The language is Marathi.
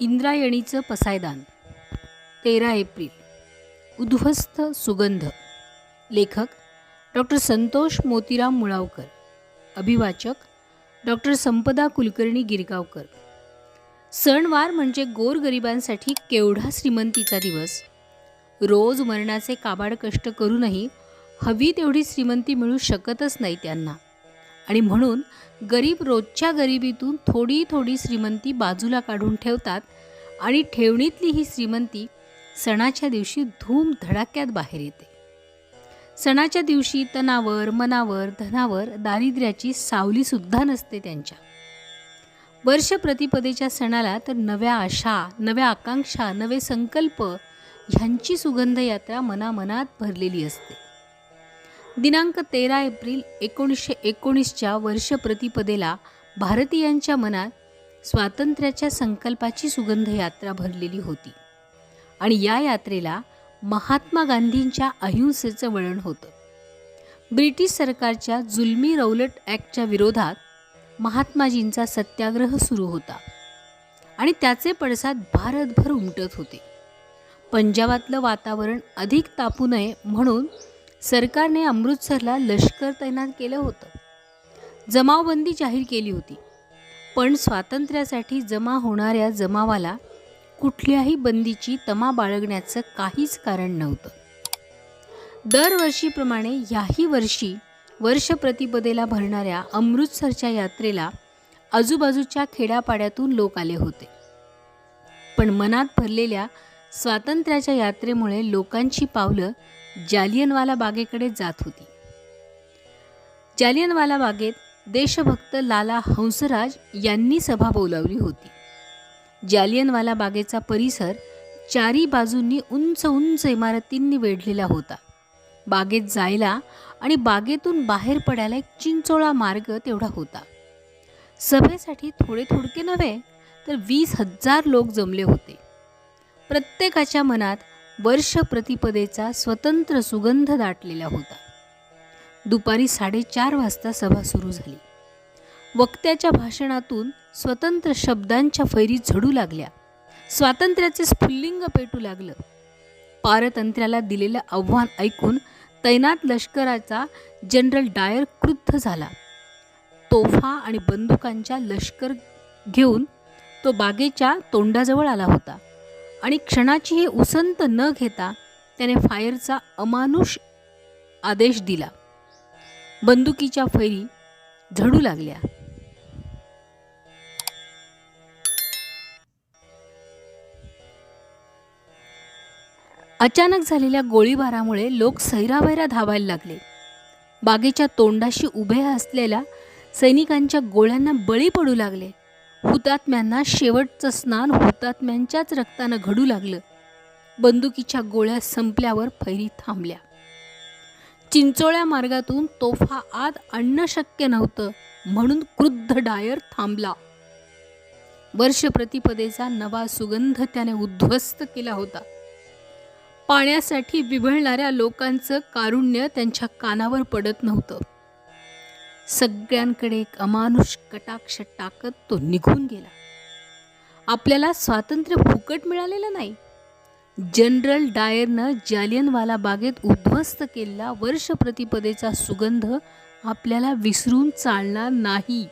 इंद्रायणीचं पसायदान. तेरा एप्रिल. उद्ध्वस्त सुगंध. लेखक डॉक्टर संतोष मोतीराम मुळावकर. अभिवाचक डॉक्टर संपदा कुलकर्णी गिरगावकर. सणवार म्हणजे गोरगरिबांसाठी केवढा श्रीमंतीचा दिवस? रोज मरणाचे काबाड कष्ट करूनही हवी तेवढी श्रीमंती मिळू शकतच नाही त्यांना. आणि म्हणून गरीब रोजच्या गरिबीतून थोडी थोडी श्रीमंती बाजूला काढून ठेवतात आणि ठेवणीतली ही श्रीमंती सणाच्या दिवशी धूम धडाक्यात बाहेर येते. सणाच्या दिवशी तणावर मनावर धनावर दारिद्र्याची सावलीसुद्धा नसते त्यांच्या. वर्ष प्रतिपदेच्या सणाला तर नव्या आशा नव्या आकांक्षा नवे संकल्प ह्यांची सुगंध यात्रा मनामनात भरलेली असते. दिनांक तेरा एप्रिल एकोणीसशे एकोणीसच्या वर्ष प्रतिपदेला भारतीयांच्या मनात स्वातंत्र्याच्या संकल्पाची सुगंध यात्रा भरलेली होती. आणि या यात्रेला महात्मा गांधींच्या अहिंसेचं वळण होतं. ब्रिटिश सरकारच्या जुलमी रौलट ॲक्टच्या विरोधात महात्माजींचा सत्याग्रह सुरू होता. आणि त्याचे पडसाद भारतभर उमटत होते. पंजाबातलं वातावरण अधिक तापू नये म्हणून सरकारने अमृतसरला लष्कर तैनात केलं होतं. जमावबंदी जाहीर केली होती. पण स्वातंत्र्यासाठी जमा होणाऱ्या जमावाला कुठल्याही बंदीची तमा बाळगण्याचं काहीच कारण नव्हतं. दरवर्षीप्रमाणे याही वर्षी वर्ष प्रतिपदेला भरणाऱ्या अमृतसरच्या यात्रेला आजूबाजूच्या खेड्यापाड्यातून लोक आले होते. पण मनात भरलेल्या स्वातंत्र्याच्या यात्रेमुळे लोकांची पावलं जालियनवाला बागेकडे जात होती. जालियनवाला बागेत देशभक्त लाला हंसराज यांनी सभा बोलावली होती. जालियनवाला बागेचा परिसर चारी बाजूंनी उंच उंच इमारतींनी वेढलेला होता. बागेत जायला आणि बागेतून बाहेर पडायला एक चिंचोळा मार्ग तेवढा होता. सभेसाठी थोडे थोडके नव्हे तर वीस हजार लोक जमले होते. प्रत्येकाच्या मनात वर्ष प्रतिपदेचा स्वतंत्र सुगंध दाटलेला होता. दुपारी साडेचार वाजता सभा सुरू झाली. वक्त्याच्या भाषणातून स्वतंत्र शब्दांच्या फैरी झडू लागल्या. स्वातंत्र्याचे स्फुल्लिंग पेटू लागलं. पारतंत्र्याला दिलेलं आव्हान ऐकून तैनात लष्कराचा जनरल डायर क्रुद्ध झाला. तोफा आणि बंदुकांच्या लष्कर घेऊन तो बागेच्या तोंडाजवळ आला होता. आणि क्षणाचीही उसंत न घेता त्याने फायरचा अमानुष आदेश दिला. बंदुकीच्या फैरी झडू लागल्या. अचानक झालेल्या गोळीबारामुळे लोक सैरावैरा धावायला लागले. बागेच्या तोंडाशी उभे असलेल्या सैनिकांच्या गोळ्यांना बळी पडू लागले. हुतात्म्यांना शेवटचं स्नान हुतात्म्यांच्याच रक्तानं घडू लागलं. बंदुकीच्या गोळ्या संपल्यावर फैरी थांबल्या. चिंचोळ्या मार्गातून तोफा आत आणणं शक्य नव्हतं म्हणून क्रुद्ध डायर थांबला. वर्ष प्रतिपदेचा नवा सुगंध त्याने उद्ध्वस्त केला होता. पाण्यासाठी बिभळणाऱ्या लोकांचं कारुण्य त्यांच्या कानावर पडत नव्हतं. सगळ्यांकडे एक अमानुष कटाक्ष टाकत तो निघून गेला. आपल्याला स्वातंत्र्य फुकट मिळालेलं नाही. जनरल डायरनं जालियनवाला बागेत उद्ध्वस्त केलेला वर्ष प्रतिपदेचा सुगंध आपल्याला विसरून चालणार नाही.